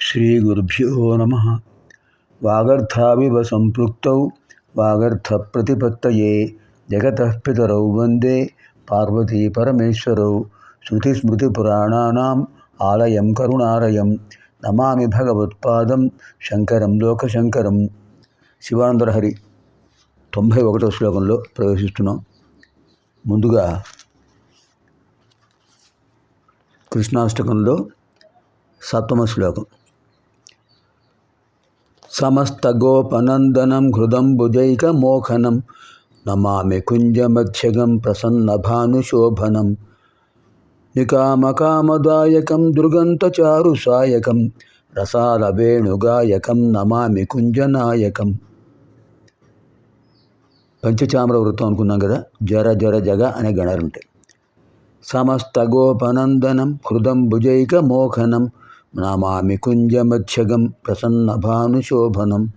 శ్రీగురుభ్యో నమ. వాగర్థావివ సంపృక్తౌ వాగర్థప్రతిపత్తయే జగత పితరౌ వందే. పార్వతీ పరమేశ్వరౌ. శృతిస్మృతిపురాణానాం ఆలయం కరుణాలయం నమామి భగవత్పాదం. శంకరం లోకశంకరం. శివానందరహరి తొంభై ఒకటో శ్లోకంలో ప్రవేశిస్తున్నాం. ముందుగా కృష్ణాష్టకంలో సప్తమ శ్లోకం. సమస్త గోపనందనం హృదం భుజైక మోహనం నమామి కుంజమధ్యగం ప్రసన్నభానుశోభనం నికామకామదాయకం దృగంతచారు సాయకం రసాల వేణుగాయకం నమామి కుంజనాయకం. పంచచామర వృత్తం అనుకున్నాం కదా? జర జర జగ అనే గణాలు ఉంటాయి సమస్త గోపనందనం హృదం భుజైక మోహనం నమామి కుంజమక్షగం ప్రసన్న భానుశోభనం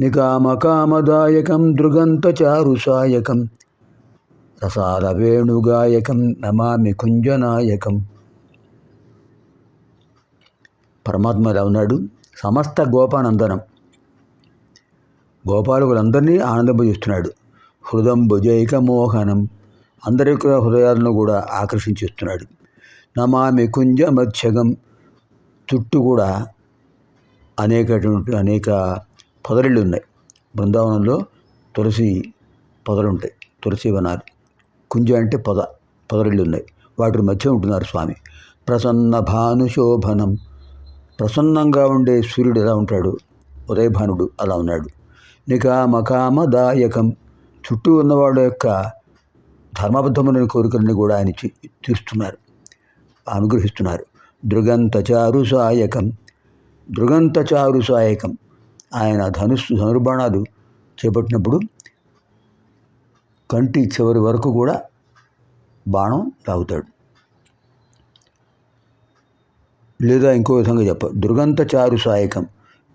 నికామకామదాయకం దృగంతచారుసాయకం రసాల వేణుగాయకం నమామి కుంజనాయకం. పరమాత్మ ఉన్నాడు? సమస్త గోపానందనం గోపాలకులందరినీ ఆనందింపజేస్తున్నాడు. హృదం భుజైక మోహనం. అందరి యొక్క హృదయాలను కూడా ఆకర్షించేస్తున్నాడు. నమామి కుంజ మధ్యగం చుట్టూ కూడా అనేకటువంటి అనేక పొదరిళ్ళు ఉన్నాయి. బృందావనంలో తులసి పొదలు ఉంటాయి. తులసి వనాలు. కుంజ అంటే పొద పొదరిళ్ళు ఉన్నాయి. వాటి మధ్య ఉంటున్నారు స్వామి. ప్రసన్న భానుశోభనం. ప్రసన్నంగా ఉండే సూర్యుడు ఎలా ఉంటాడు? ఉదయభానుడు అలా ఉన్నాడు. నికామకామదాయకం. చుట్టూ ఉన్నవాడు యొక్క ధర్మబద్ధమైన కోరికలను కూడా ఆయన తీ- తీరుస్తున్నారు అనుగ్రహిస్తున్నారు. దృగంతచారు సాయకం దృగంతచారు సాయకం ఆయన ధనుస్సు ధనుర్బాణాలు చేపట్టినప్పుడు కంటి చివరి వరకు కూడా బాణం లాగుతాడు. లేదా ఇంకో విధంగా చెప్ప దుర్గంతచారు సాయకం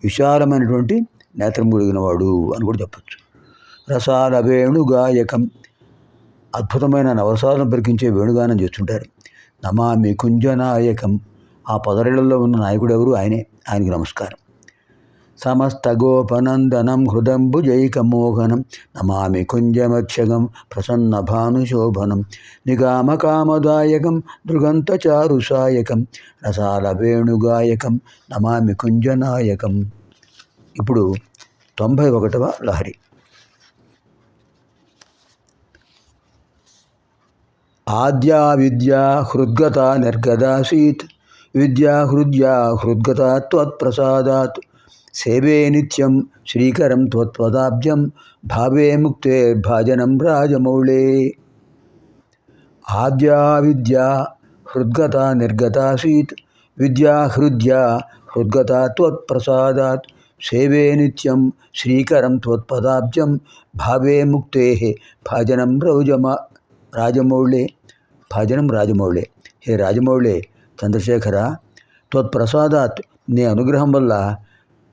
విశాలమైనటువంటి నేత్రం కలిగిన వాడు అని కూడా చెప్పచ్చు. రసాల వేణుగాయకం అద్భుతమైన నవసాదం పరికించే వేణుగానం చేస్తుంటారు. నమామి కుంజనాయకం. ఆ పదరేళ్ళలో ఉన్న నాయకుడు ఎవరు ఆయనే. ఆయనకు నమస్కారం. సమస్త గోపనందనం హృదంబు హృదంబుజైకమోహనం నమామి కుంజమక్షగం ప్రసన్న భానుశోభనం. నిగామకామదాయకం దృగంతచారు సాయకం రసాల వేణుగాయకం. నమామి కుంజనాయకం. ఇప్పుడు తొంభై ఒకటవ లహరి. ఆద్యా విద్యా హృద్గత నిర్గదాసీత్ విద్యా హృద్యా హృద్గత త్వత్ప్రసాదాత్ సేవే నిత్యం శ్రీకరం త్వత్పదాబ్జం భావే ముక్తే భాజనం రాజమౌళే ఆద్యా విద్యా హృద్గత నిర్గతాసీత్ విద్యా హృద్యా హృద్గత త్వత్ప్రసాదాత్ సేవే నిత్యం శ్రీకరం త్వత్పదాబ్జం భావే ముక్తే భాజనం రౌజమ రాజమౌళి భజనం రాజమౌళి. హే రాజమౌళి చంద్రశేఖర త్వత్ప్రసాదాత్ నీ అనుగ్రహం వల్ల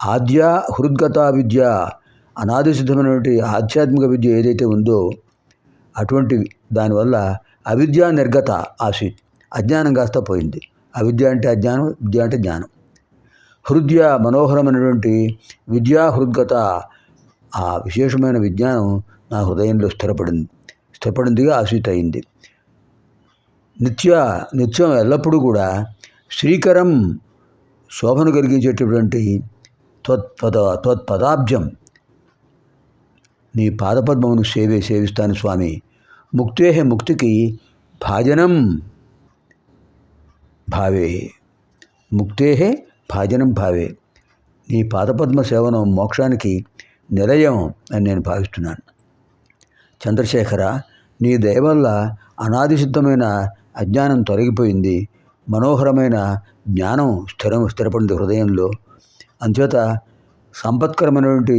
ఆద్య హృద్గత విద్య అనాది సిద్ధమైనటువంటి ఆధ్యాత్మిక విద్య ఏదైతే ఉందో అటువంటి దానివల్ల అవిద్య నిర్గత ఆసీత్ అజ్ఞానం కాస్త పోయింది. అవిద్య అంటే అజ్ఞానం విద్య అంటే జ్ఞానం. హృదయ మనోహరమైనటువంటి విద్యా హృద్గత ఆ విశేషమైన విజ్ఞానం నా హృదయంలో స్థిరపడింది. స్థిరపడిందిగా ఆసీత్ అయింది నిత్య నిత్యం ఎల్లప్పుడూ కూడా శ్రీకరం శోభను కలిగించేటటువంటి త్వత్పద త్వత్పదాబ్జం నీ పాదపద్మమును సేవే సేవిస్తాను స్వామి. ముక్తేహ ముక్తికి భాజనం. భావే. ముక్తేహే భాజనం భావే. నీ పాదపద్మ సేవనం మోక్షానికి నిలయం అని నేను భావిస్తున్నాను. చంద్రశేఖర నీ దయ వల్ల అనాది సిద్ధమైన అజ్ఞానం తొలగిపోయింది. మనోహరమైన జ్ఞానం స్థిరం స్థిరపడింది హృదయంలో. అంచేత సంపత్కరమైనటువంటి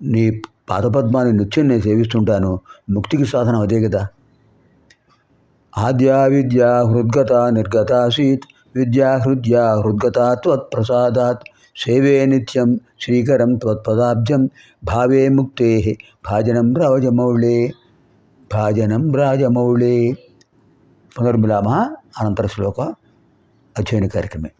నీ పాదపద్మాన్ని నిత్యం నేను సేవిస్తుంటాను. ముక్తికి సాధనం అదే కదా ఆద్యా విద్య హృద్గత నిర్గతాసీత్ విద్యా హృద్య హృద్గత త్వత్ప్రసాదాత్ సేవే నిత్యం శ్రీకరం త్వత్పదాబ్జం భావే ముక్తే భాజనం రవజమౌళే భాజనం రాజమౌళి. పునర్మిలామ అనంతర శ్లోక అధ్యయన కార్యక్రమే.